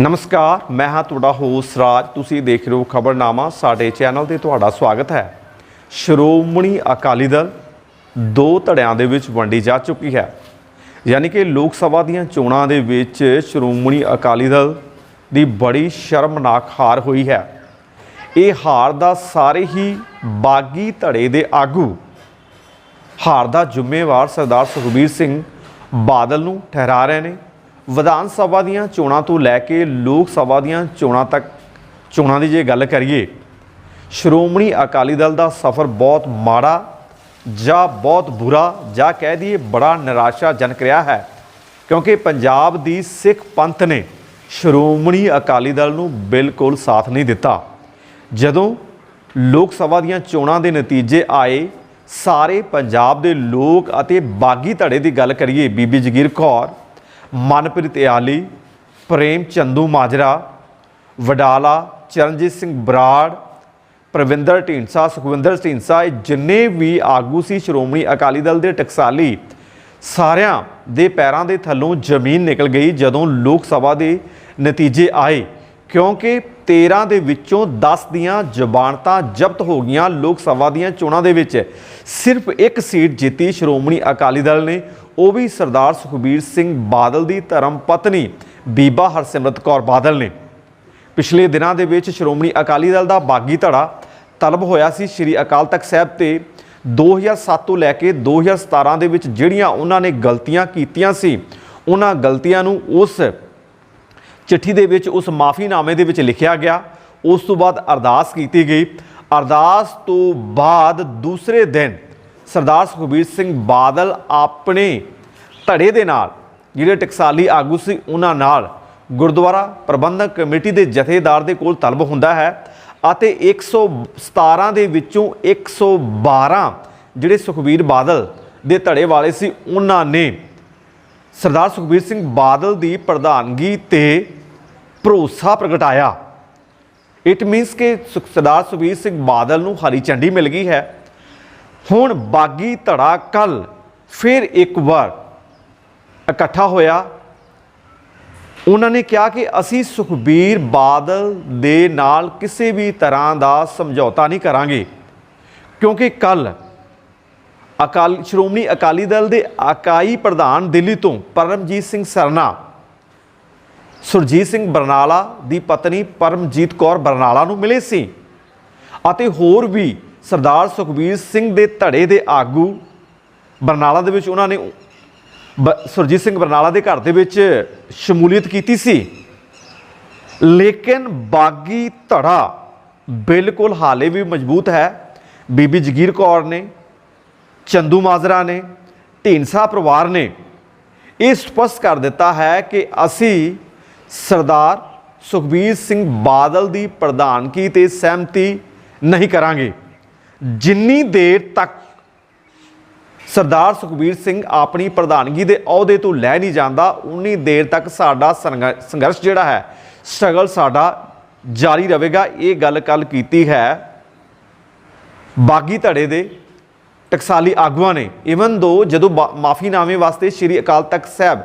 ਨਮਸਕਾਰ, ਮੈਂ ਹਾਂ ਤੁਹਾਡਾ ਹੋਸਟ ਰਾਜ। ਤੁਸੀਂ ਦੇਖ ਰਹੇ ਹੋ ਖਬਰਨਾਮਾ, ਸਾਡੇ ਚੈਨਲ ਤੇ ਤੁਹਾਡਾ ਸਵਾਗਤ ਹੈ। ਸ਼੍ਰੋਮਣੀ ਅਕਾਲੀ ਦਲ ਦੋ ਧੜਿਆਂ ਦੇ ਵਿੱਚ ਵੰਡੀ ਜਾ ਚੁੱਕੀ ਹੈ। ਯਾਨੀ ਕਿ ਲੋਕ ਸਭਾ ਦੀਆਂ ਚੋਣਾਂ ਦੇ ਵਿੱਚ ਸ਼੍ਰੋਮਣੀ ਅਕਾਲੀ ਦਲ ਦੀ ਬੜੀ ਸ਼ਰਮਨਾਕ ਹਾਰ ਹੋਈ ਹੈ। ਇਹ ਹਾਰ ਦਾ ਸਾਰੇ ਹੀ ਬਾਗੀ ਧੜੇ ਦੇ ਆਗੂ ਹਾਰ ਦਾ ਜ਼ਿੰਮੇਵਾਰ ਸਰਦਾਰ ਸੁਖਬੀਰ ਸਿੰਘ ਬਾਦਲ ਨੂੰ ਠਹਿਰਾ ਰਹੇ ਨੇ। ਵਿਧਾਨ ਸਭਾ ਦੀਆਂ ਚੋਣਾਂ ਤੋਂ ਲੈ ਕੇ ਲੋਕ ਸਭਾ ਦੀਆਂ ਚੋਣਾਂ ਤੱਕ ਚੋਣਾਂ ਦੀ ਜੇ ਗੱਲ ਕਰੀਏ, ਸ਼੍ਰੋਮਣੀ ਅਕਾਲੀ ਦਲ ਦਾ ਸਫ਼ਰ ਬਹੁਤ ਮਾੜਾ ਜਾਂ ਬਹੁਤ ਬੁਰਾ ਜਾਂ ਕਹਿ ਦਈਏ ਬੜਾ ਨਿਰਾਸ਼ਾਜਨਕ ਰਿਹਾ ਹੈ, ਕਿਉਂਕਿ ਪੰਜਾਬ ਦੀ ਸਿੱਖ ਪੰਥ ਨੇ ਸ਼੍ਰੋਮਣੀ ਅਕਾਲੀ ਦਲ ਨੂੰ ਬਿਲਕੁਲ ਸਾਥ ਨਹੀਂ ਦਿੱਤਾ। ਜਦੋਂ ਲੋਕ ਸਭਾ ਦੀਆਂ ਚੋਣਾਂ ਦੇ ਨਤੀਜੇ ਆਏ, ਸਾਰੇ ਪੰਜਾਬ ਦੇ ਲੋਕ ਅਤੇ ਬਾਗੀ ਧੜੇ ਦੀ ਗੱਲ ਕਰੀਏ, ਬੀਬੀ ਜਗੀਰ ਕੌਰ ਮਨਪ੍ਰੀਤ ਇਆਲੀ, ਪ੍ਰੇਮ ਚੰਦੂ ਮਾਜਰਾ, ਵਡਾਲਾ, ਚਰਨਜੀਤ ਸਿੰਘ ਬਰਾੜ, ਪ੍ਰਵਿੰਦਰ ਢੀਂਡਸਾ, ਸੁਖਵਿੰਦਰ ਢੀਂਡਸਾ, ਇਹ ਜਿੰਨੇ ਵੀ ਆਗੂ ਸੀ ਸ਼੍ਰੋਮਣੀ ਅਕਾਲੀ ਦਲ ਦੇ ਟਕਸਾਲੀ, ਸਾਰਿਆਂ ਦੇ ਪੈਰਾਂ ਦੇ ਥੱਲੋਂ ਜ਼ਮੀਨ ਨਿਕਲ ਗਈ ਜਦੋਂ ਲੋਕ ਸਭਾ ਦੇ ਨਤੀਜੇ ਆਏ। ਕਿਉਂਕਿ 13 ਦੇ ਵਿੱਚੋਂ 10 ਦੀਆਂ ਜ਼ਬਾਨਤਾਂ ਜ਼ਬਤ ਹੋ ਗਈਆਂ ਲੋਕ ਸਭਾ ਦੀਆਂ ਚੋਣਾਂ ਦੇ ਵਿੱਚ। ਸਿਰਫ ਇੱਕ ਸੀਟ ਜਿੱਤੀ ਸ਼੍ਰੋਮਣੀ ਅਕਾਲੀ ਦਲ ਨੇ। ਉਹ ਵੀ ਸਰਦਾਰ ਸੁਖਬੀਰ ਸਿੰਘ ਬਾਦਲ ਦੀ ਧਰਮ ਪਤਨੀ ਬੀਬਾ ਹਰਸਿਮਰਤ ਕੌਰ ਬਾਦਲ ਨੇ। ਪਿਛਲੇ ਦਿਨਾਂ ਦੇ ਵਿੱਚ ਸ਼੍ਰੋਮਣੀ ਅਕਾਲੀ ਦਲ ਦਾ ਬਾਗੀ ਧੜਾ ਤਲਬ ਹੋਇਆ ਸੀ ਸ੍ਰੀ ਅਕਾਲ ਤਖਤ ਸਾਹਿਬ ਤੇ। 2007 ਤੋਂ ਲੈ ਕੇ 2017 ਦੇ ਵਿੱਚ ਜਿਹੜੀਆਂ ਉਹਨਾਂ ਨੇ ਗਲਤੀਆਂ ਕੀਤੀਆਂ ਸੀ, ਉਹਨਾਂ ਗਲਤੀਆਂ ਨੂੰ ਉਸ ਚਿੱਠੀ ਦੇ ਵਿੱਚ ਉਸ ਮਾਫੀਨਾਮੇ ਦੇ ਵਿੱਚ ਲਿਖਿਆ ਗਿਆ। ਉਸ ਤੋਂ ਬਾਅਦ ਅਰਦਾਸ ਕੀਤੀ ਗਈ। ਅਰਦਾਸ ਤੋਂ ਬਾਅਦ ਦੂਸਰੇ ਦਿਨ ਸਰਦਾਰ ਸੁਖਬੀਰ ਸਿੰਘ ਬਾਦਲ ਆਪਣੇ ਧੜੇ ਦੇ ਨਾਲ, ਜਿਹੜੇ ਟਕਸਾਲੀ ਆਗੂ ਸੀ, ਉਹਨਾਂ ਨਾਲ ਗੁਰਦੁਆਰਾ ਪ੍ਰਬੰਧਕ ਕਮੇਟੀ ਦੇ ਜਥੇਦਾਰ ਦੇ ਕੋਲ ਤਲਬ ਹੁੰਦਾ ਹੈ ਅਤੇ 117 ਦੇ ਵਿੱਚੋਂ 112 ਜਿਹੜੇ ਸੁਖਬੀਰ ਬਾਦਲ ਦੇ ਧੜੇ ਵਾਲੇ ਸੀ, ਉਹਨਾਂ ਨੇ ਸਰਦਾਰ ਸੁਖਬੀਰ ਸਿੰਘ ਬਾਦਲ ਦੀ ਪ੍ਰਧਾਨਗੀ ਤੇ ਭਰੋਸਾ ਪ੍ਰਗਟਾਇਆ ਇਟ ਮੀਨਸ ਕਿ ਸੁਖ- ਸਰਦਾਰ ਸੁਖਬੀਰ ਸਿੰਘ ਬਾਦਲ ਨੂੰ ਹਰੀ ਝੰਡੀ ਮਿਲ ਗਈ ਹੈ। ਹੁਣ ਬਾਗੀ ਧੜਾ ਕੱਲ ਫਿਰ ਇੱਕ ਵਾਰ ਇਕੱਠਾ ਹੋਇਆ। ਉਹਨਾਂ ਨੇ ਕਿਹਾ ਕਿ ਅਸੀਂ ਸੁਖਬੀਰ ਬਾਦਲ ਦੇ ਨਾਲ ਕਿਸੇ ਵੀ ਤਰ੍ਹਾਂ ਦਾ ਸਮਝੌਤਾ ਨਹੀਂ ਕਰਾਂਗੇ, ਕਿਉਂਕਿ ਕੱਲ ਅਕਾਲ ਸ਼੍ਰੋਮਣੀ ਅਕਾਲੀ ਦਲ ਦੇ ਇਕਾਈ ਪ੍ਰਧਾਨ ਦਿੱਲੀ ਤੋਂ ਪਰਮਜੀਤ ਸਿੰਘ ਸਰਨਾ, ਸੁਰਜੀਤ ਸਿੰਘ ਬਰਨਾਲਾ ਦੀ ਪਤਨੀ ਪਰਮਜੀਤ ਕੌਰ ਬਰਨਾਲਾ ਨੂੰ ਮਿਲੇ ਸੀ ਅਤੇ ਹੋਰ ਵੀ ਸਰਦਾਰ ਸੁਖਬੀਰ ਸਿੰਘ ਦੇ ਧੜੇ ਦੇ ਆਗੂ ਬਰਨਾਲਾ ਦੇ ਵਿੱਚ ਉਹਨਾਂ ਨੇ ਬ- ਸੁਰਜੀਤ ਸਿੰਘ ਬਰਨਾਲਾ ਦੇ ਘਰ ਦੇ ਵਿੱਚ ਸ਼ਮੂਲੀਅਤ ਕੀਤੀ ਸੀ। ਲੇਕਿਨ ਬਾਗੀ ਧੜਾ ਬਿਲਕੁਲ ਹਾਲੇ ਵੀ ਮਜ਼ਬੂਤ ਹੈ। ਬੀਬੀ ਜਗੀਰ ਕੌਰ ਨੇ ਚੰਦੂ ਮਾਜਰਾ ਨੇ, ਢੀਂਡਸਾ ਪਰਿਵਾਰ ਨੇ, ਇਹ ਸਪਸ਼ਟ ਕਰ ਦਿੱਤਾ ਹੈ ਕਿ ਅਸੀਂ ਸਰਦਾਰ ਸੁਖਬੀਰ ਸਿੰਘ ਬਾਦਲ ਦੀ ਪ੍ਰਧਾਨਗੀ ਤੇ ਸਹਿਮਤੀ ਨਹੀਂ ਕਰਾਂਗੇ। ਜਿੰਨੀ ਦੇਰ ਤੱਕ ਸਰਦਾਰ ਸੁਖਬੀਰ ਸਿੰਘ ਆਪਣੀ ਪ੍ਰਧਾਨਗੀ ਦੇ ਅਹੁਦੇ ਤੋਂ ਲੈ ਨਹੀਂ ਜਾਂਦਾ, ਉਨੀ ਦੇਰ ਤੱਕ ਸਾਡਾ ਸੰਘ- ਸੰਘਰਸ਼ ਜਿਹੜਾ ਹੈ, ਸਟਰਗਲ ਸਾਡਾ ਜਾਰੀ ਰਹੇਗਾ। ਇਹ ਗੱਲ ਕੱਲ ਕੀਤੀ ਹੈ ਬਾਗੀ ਧੜੇ ਦੇ ਟਕਸਾਲੀ ਆਗੂਆਂ ਨੇ ਇਵਨ ਦੋ ਜਦੋਂ ਮਾਫੀਨਾਮੇ ਵਾਸਤੇ ਸ੍ਰੀ ਅਕਾਲ ਤਖਤ ਸਾਹਿਬ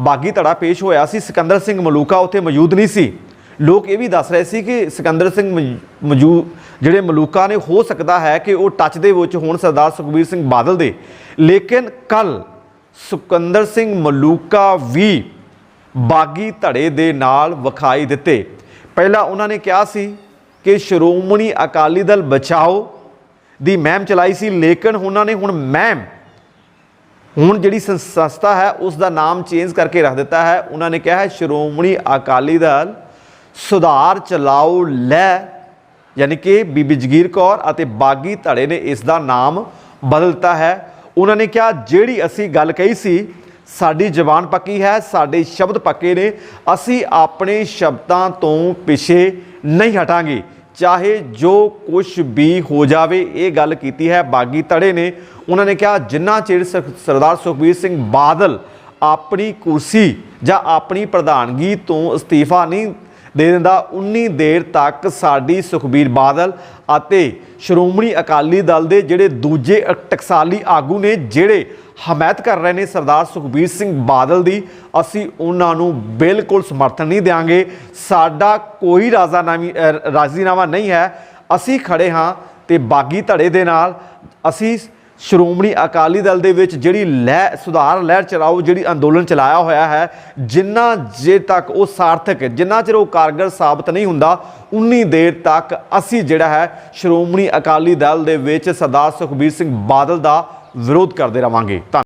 ਬਾਗੀ ਧੜਾ ਪੇਸ਼ ਹੋਇਆ ਸੀ, ਸਿਕੰਦਰ ਸਿੰਘ ਮਲੂਕਾ ਉੱਥੇ ਮੌਜੂਦ ਨਹੀਂ ਸੀ। ਲੋਕ ਇਹ ਵੀ ਦੱਸ ਰਹੇ ਸੀ ਕਿ ਸਿਕੰਦਰ ਸਿੰਘ ਮੌਜੂਦ ਜਿਹੜੇ ਮਲੂਕਾ ਨੇ, ਹੋ ਸਕਦਾ ਹੈ ਕਿ ਉਹ ਟੱਚ ਦੇ ਵਿੱਚ ਹੋਣ ਸਰਦਾਰ ਸੁਖਬੀਰ ਸਿੰਘ ਬਾਦਲ ਦੇ। ਲੇਕਿਨ ਕੱਲ ਸੁਕੰਦਰ ਸਿੰਘ ਮਲੂਕਾ ਵੀ ਬਾਗੀ ਧੜੇ ਦੇ ਨਾਲ ਵਿਖਾਈ ਦਿੱਤੇ। ਪਹਿਲਾਂ ਉਹਨਾਂ ਨੇ ਕਿਹਾ ਸੀ ਕਿ ਸ਼੍ਰੋਮਣੀ ਅਕਾਲੀ ਦਲ ਬਚਾਓ ਦੀ ਮਹਿਮ ਚਲਾਈ ਸੀ, ਲੇਕਿਨ ਉਹਨਾਂ ਨੇ ਹੁਣ ਮਹਿਮ, ਹੁਣ ਜਿਹੜੀ ਸੰਸਥਾ ਹੈ ਉਸ ਦਾ ਨਾਮ ਚੇਂਜ ਕਰਕੇ ਰੱਖ ਦਿੱਤਾ ਹੈ। ਉਹਨਾਂ ਨੇ ਕਿਹਾ ਹੈ, ਸ਼੍ਰੋਮਣੀ ਅਕਾਲੀ ਦਲ ਸੁਧਾਰ, ਚਲਾਓ, ਲੈ। ਯਾਨੀ ਕਿ ਬੀਬੀ ਜਗੀਰ ਕੌਰ ਅਤੇ ਬਾਗੀ ਧੜੇ ਨੇ ਇਸ ਦਾ ਨਾਮ ਬਦਲਤਾ ਹੈ। ਉਹਨਾਂ ਨੇ ਕਿਹਾ, ਜਿਹੜੀ ਅਸੀਂ ਗੱਲ ਕਹੀ ਸੀ, ਸਾਡੀ ਜ਼ਬਾਨ ਪੱਕੀ ਹੈ, ਸਾਡੇ ਸ਼ਬਦ ਪੱਕੇ ਨੇ। ਅਸੀਂ ਆਪਣੇ ਸ਼ਬਦਾਂ ਤੋਂ ਪਿੱਛੇ ਨਹੀਂ ਹਟਾਂਗੇ। ਚਾਹੇ ਜੋ ਕੁਝ ਵੀ ਹੋ ਜਾਵੇ, ਇਹ ਗੱਲ ਕੀਤੀ ਹੈ, ਬਾਗੀ ਧੜੇ ਨੇ। ਉਹਨਾਂ ਨੇ ਕਿਹਾ, ਜਿੰਨਾ ਚਿਰ ਸ- ਸਰਦਾਰ ਸੁਖਬੀਰ ਸਿੰਘ ਬਾਦਲ ਆਪਣੀ ਕੁਰਸੀ ਜਾਂ ਆਪਣੀ ਪ੍ਰਧਾਨਗੀ ਤੋਂ ਅਸਤੀਫਾ ਨਹੀਂ ਦੇ ਦਿੰਦਾ। ਉਨੀ ਦੇਰ ਤੱਕ ਸਾਡੀ ਸੁਖਬੀਰ ਬਾਦਲ ਅਤੇ ਸ਼੍ਰੋਮਣੀ ਅਕਾਲੀ ਦਲ ਦੇ ਜਿਹੜੇ ਦੂਜੇ ਟਕਸਾਲੀ ਆਗੂ ਨੇ ਜਿਹੜੇ ਹਮਾਇਤ ਕਰ ਰਹੇ ਨੇ ਸਰਦਾਰ ਸੁਖਬੀਰ ਸਿੰਘ ਬਾਦਲ ਦੀ ਅਸੀਂ ਉਹਨਾਂ ਨੂੰ ਬਿਲਕੁਲ ਸਮਰਥਨ ਨਹੀਂ ਦੇਵਾਂਗੇ ਸਾਡਾ ਕੋਈ ਰਾਜ਼ਾਨਾਮੀ ਅ, ਰਾਜ਼ੀਨਾਮਾ ਨਹੀਂ ਹੈ। ਅਸੀਂ ਖੜੇ ਹਾਂ ਤੇ ਬਾਗੀ ਧੜੇ ਦੇ ਨਾਲ ਅਸੀਂ ਸ਼੍ਰੋਮਣੀ ਅਕਾਲੀ ਦਲ ਦੇ ਵਿੱਚ ਜਿਹੜੀ ਲਹਿ, ਸੁਧਾਰ, ਲਹਿਰ ਚਲਾਓ, ਜਿਹੜੀ ਅੰਦੋਲਨ ਚਲਾਇਆ ਹੋਇਆ ਹੈ, ਜਿੰਨਾ ਜੇ ਤੱਕ ਉਹ ਸਾਰਥਕ, ਜਿੰਨਾ ਚਿਰ ਉਹ ਕਾਰਗਰ ਸਾਬਤ ਨਹੀਂ ਹੁੰਦਾ, ਉਨੀ ਦੇਰ ਤੱਕ ਅਸੀਂ ਜਿਹੜਾ ਹੈ ਸ਼੍ਰੋਮਣੀ ਅਕਾਲੀ ਦਲ ਦੇ ਵਿੱਚ ਸਰਦਾਰ ਸੁਖਬੀਰ ਸਿੰਘ ਬਾਦਲ ਦਾ ਵਿਰੋਧ ਕਰਦੇ ਰਵਾਂਗੇ। ਧੰਨ